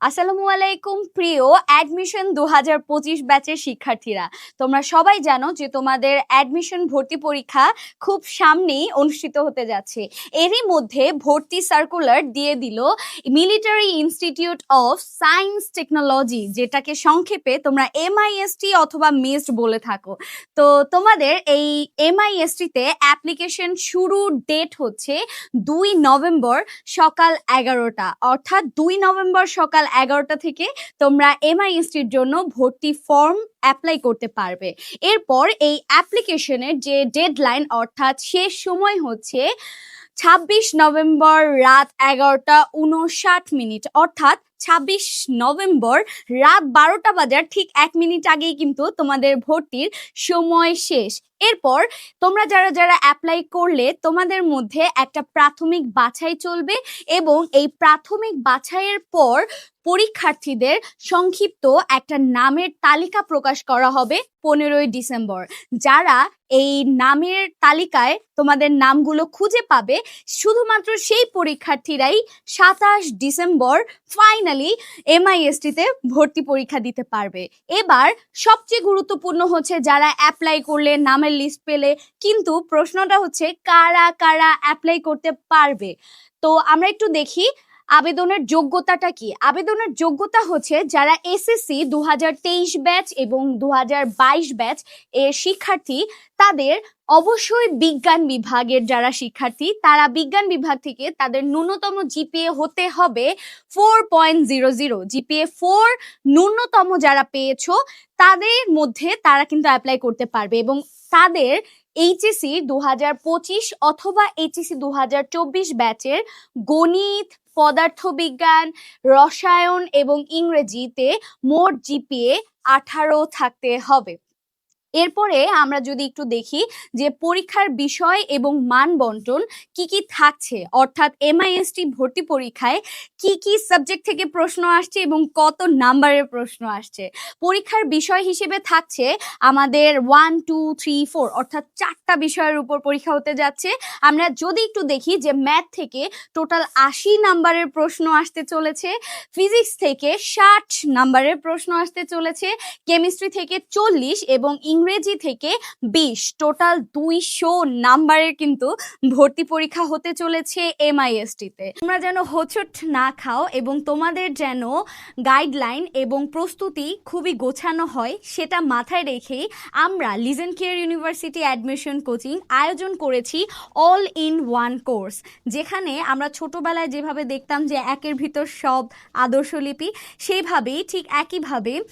আসসালামু আলাইকুম, প্রিয় অ্যাডমিশন দু হাজার পঁচিশ ব্যাচের শিক্ষার্থীরা। তোমরা সবাই জানো যে তোমাদের অ্যাডমিশন ভর্তি পরীক্ষা খুব সামনেই অনুষ্ঠিত হতে যাচ্ছে। এরই মধ্যে ভর্তি সার্কুলার দিয়ে দিল military institute of science technology যেটাকে সংক্ষেপে তোমরা এমআইএসটি অথবা মিসড বলে থাকো। তো তোমাদের এই এমআইএসটিতে অ্যাপ্লিকেশন শুরুর ডেট হচ্ছে দুই নভেম্বর সকাল এগারোটা, অর্থাৎ দুই নভেম্বর সকাল এগারোটা থেকে তোমরা এমআইএসটির জন্য ভর্তি ফর্ম অ্যাপ্লাই করতে পারবে। এরপর এই অ্যাপ্লিকেশনের যে ডেডলাইন অর্থাৎ শেষ সময় হচ্ছে ছাব্বিশ নভেম্বর রাত এগারোটা উনষাট মিনিট, অর্থাৎ ছাব্বিশ নভেম্বর রাত বারোটা বাজার ঠিক এক মিনিট আগেই কিন্তু তোমাদের ভর্তির সময় শেষ। এরপর তোমরা যারা যারা অ্যাপ্লাই করলে তোমাদের মধ্যে একটা প্রাথমিক বাছাই চলবে এবং এই প্রাথমিক বাছাইয়ের পর পরীক্ষার্থীদের সংক্ষিপ্ত একটা নামের তালিকা প্রকাশ করা হবে পনেরোই ডিসেম্বর। যারা এই নামের তালিকায় তোমাদের নামগুলো খুঁজে পাবে, শুধুমাত্র সেই পরীক্ষার্থীরাই সাতাশ ডিসেম্বর ফাইনালি এমআইএসটিতে ভর্তি পরীক্ষা দিতে পারবে। এবার সবচেয়ে গুরুত্বপূর্ণ হচ্ছে যারা অ্যাপ্লাই করলে, নামের লিস্ট পেলে, কিন্তু প্রশ্নটা হচ্ছে কারা কারা অ্যাপ্লাই করতে পারবে? তো আমরা একটু দেখি আবেদনের যোগ্যতাটা কি? আবেদনের যোগ্যতা হচ্ছে যারা এসএসসি দু হাজার তেইশ ব্যাচ এবং দু হাজার বাইশ ব্যাচ এর শিক্ষার্থী, তাদের অবশ্যই বিজ্ঞান বিভাগের যারা শিক্ষার্থী, তারা বিজ্ঞান বিভাগ থেকে তাদের ন্যূনতম জিপিএ হতে হবে four point zero zero. GPA four ন্যূনতম যারা পেয়েছ, তাদের মধ্যে তারা কিন্তু অ্যাপ্লাই করতে পারবে এবং তাদের এইচএসসি দু হাজার পঁচিশ অথবা এইচএসি দু হাজার চব্বিশ ব্যাচের গণিত, পদার্থবিজ্ঞান, রসায়ন এবং ইংরেজিতে মোট জিপিএ আঠারো থাকতে হবে। এরপরে আমরা যদি একটু দেখি যে পরীক্ষার বিষয় এবং মান বন্টন কি কি থাকছে, অর্থাৎ এমআইএসটি ভর্তি পরীক্ষায় কি কি সাবজেক্ট থেকে প্রশ্ন আসছে এবং কত নাম্বারের প্রশ্ন আসছে। পরীক্ষার বিষয় হিসেবে থাকছে আমাদের ওয়ান টু থ্রি ফোর অর্থাৎ চারটা বিষয়ের উপর পরীক্ষা হতে যাচ্ছে। আমরা যদি একটু দেখি যে ম্যাথ থেকে টোটাল আশি নাম্বারের প্রশ্ন আসতে চলেছে ফিজিক্স থেকে ষাট নাম্বারের প্রশ্ন আসতে চলেছে কেমিস্ট্রি থেকে চল্লিশ এবং ইংরেজি থেকে বিশ টোটাল দুইশো নাম্বারের কিন্তু ভর্তি পরীক্ষা হতে চলেছে এমআইএসটিতে তোমরা যেন হোঁচট না খাও এবং তোমাদের যেন গাইডলাইন এবং প্রস্তুতি খুবই গোছানো হয়, সেটা মাথায় রেখেই আমরা লিজেন কেয়ার ইউনিভার্সিটি অ্যাডমিশন কোচিং আয়োজন করেছি অল ইন ওয়ান কোর্স যেখানে আমরা ছোটবেলায় যেভাবে দেখতাম যে একের ভিতর সব আদর্শলিপি সেইভাবেই ঠিক একইভাবে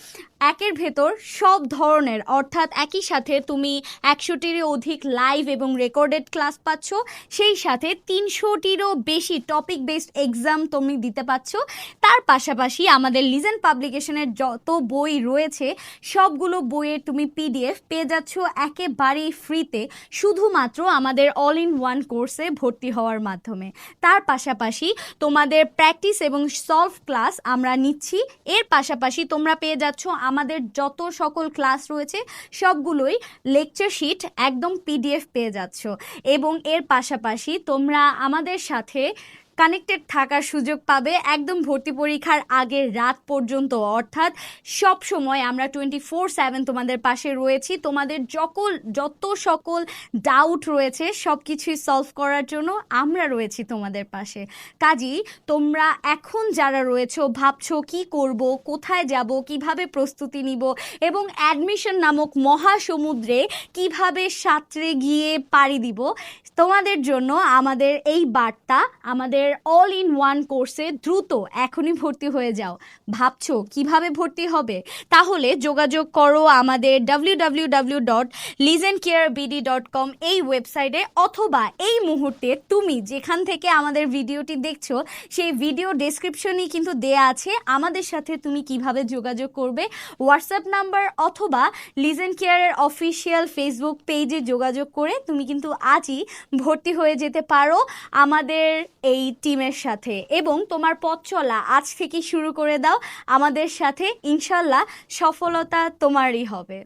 একের ভেতর সব ধরনের, অর্থাৎ একই সাথে তুমি একশোটিরও অধিক লাইভ এবং রেকর্ডেড ক্লাস পাচ্ছ। সেই সাথে তিনশোটিরও বেশি টপিক বেসড এক্সাম তুমি দিতে পাচ্ছ তার পাশাপাশি আমাদের লিজেন পাবলিকেশনের যত বই রয়েছে, সবগুলো বইয়ের তুমি পিডিএফ পেয়ে যাচ্ছ একেবারেই ফ্রিতে শুধুমাত্র আমাদের অল ইন ওয়ান কোর্সে ভর্তি হওয়ার মাধ্যমে। তার পাশাপাশি তোমাদের প্র্যাকটিস এবং সলভ ক্লাস আমরা নিচ্ছি। এর পাশাপাশি তোমরা পেয়ে যাচ্ছ আমাদের যত সকল ক্লাস রয়েছে, সবগুলোই লেকচার শিট একদম পিডিএফ পেয়ে যাচ্ছ। এবং এর পাশাপাশি তোমরা আমাদের সাথে কানেক্টেড থাকার সুযোগ পাবে একদম ভর্তি পরীক্ষার আগের রাত পর্যন্ত। অর্থাৎ সব সময় আমরা টোয়েন্টি ফোর সেভেন তোমাদের পাশে রয়েছি। তোমাদের যকল, যত সকল ডাউট রয়েছে, সব কিছুই সলভ করার জন্য আমরা রয়েছি তোমাদের পাশে। কাজী, তোমরা এখন যারা রয়েছো, ভাবছ কি করব, কোথায় যাব, কীভাবে প্রস্তুতি নিব এবং অ্যাডমিশন নামক মহাসমুদ্রে কীভাবে সাঁতরে গিয়ে পাড়ি দিব, তোমাদের জন্য আমাদের এই বার্তা, আমাদের অল ইন ওয়ান কোর্সে দ্রুত এখনই ভর্তি হয়ে যাও। ভাবছ কীভাবে ভর্তি হবে? তাহলে যোগাযোগ করো আমাদের W dot care BD dot com এই ওয়েবসাইটে অথবা এই মুহূর্তে তুমি যেখান থেকে আমাদের ভিডিওটি দেখছ, সেই ভিডিও ডেসক্রিপশনেই কিন্তু দেয়া আছে। আমাদের সাথে তুমি কীভাবে যোগাযোগ করবে? হোয়াটসঅ্যাপ নাম্বার অথবা লিজেন কেয়ারের অফিসিয়াল ফেসবুক পেজে যোগাযোগ করে তুমি কিন্তু আজই ভর্তি হয়ে যেতে পারো। আমাদের এই টিমের সাথে। এবং তোমার পথ চলা আজ থেকে শুরু করে দাও। আমাদের সাথে ইনশাল্লাহ সফলতা তোমারই হবে।